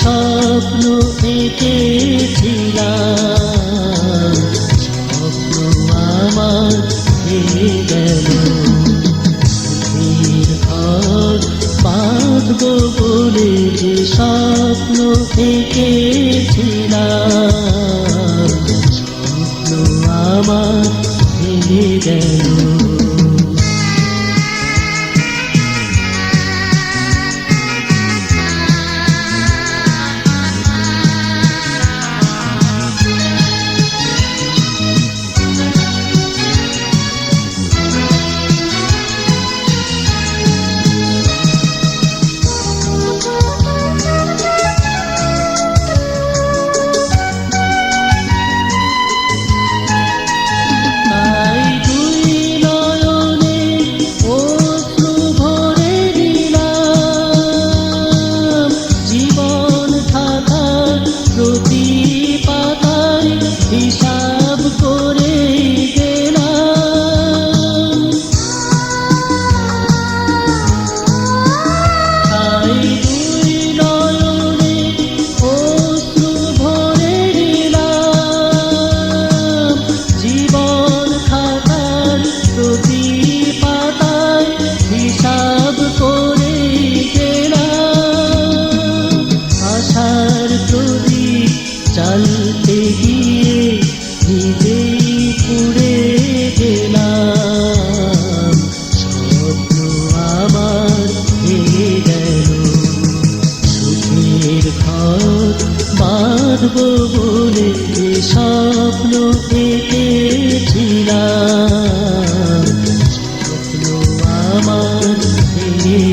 স্বপ্ন এঁকেছিলাম স্বপ্ন আমার গেল। ঘর বলে যে স্বপ্ন এঁকেছিলাম স্বপ্ন আমার গেল।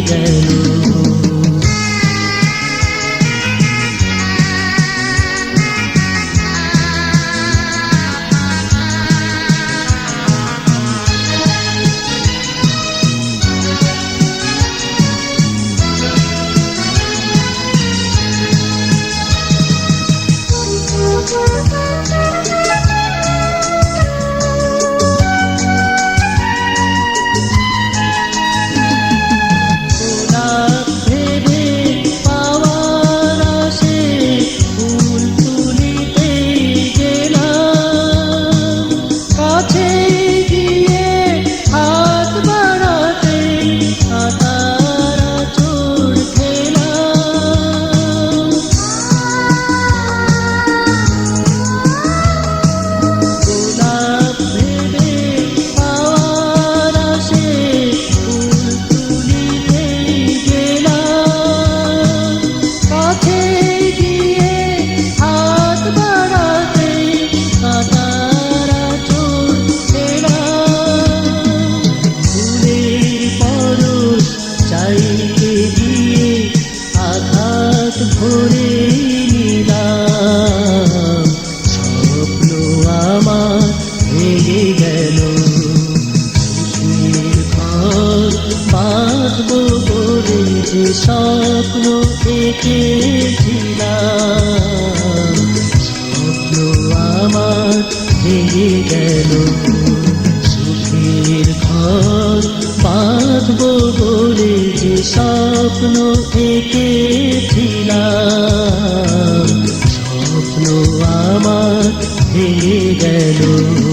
girl. রাখব বলে যে স্বপ্ন এঁকেছিলাম। স্বপ্ন আমার ভেঙে গেল। সুখের ঘর বাঁধবো বলে যে স্বপ্ন এঁকেছিলাম। স্বপ্ন আমার ভেঙে গেল।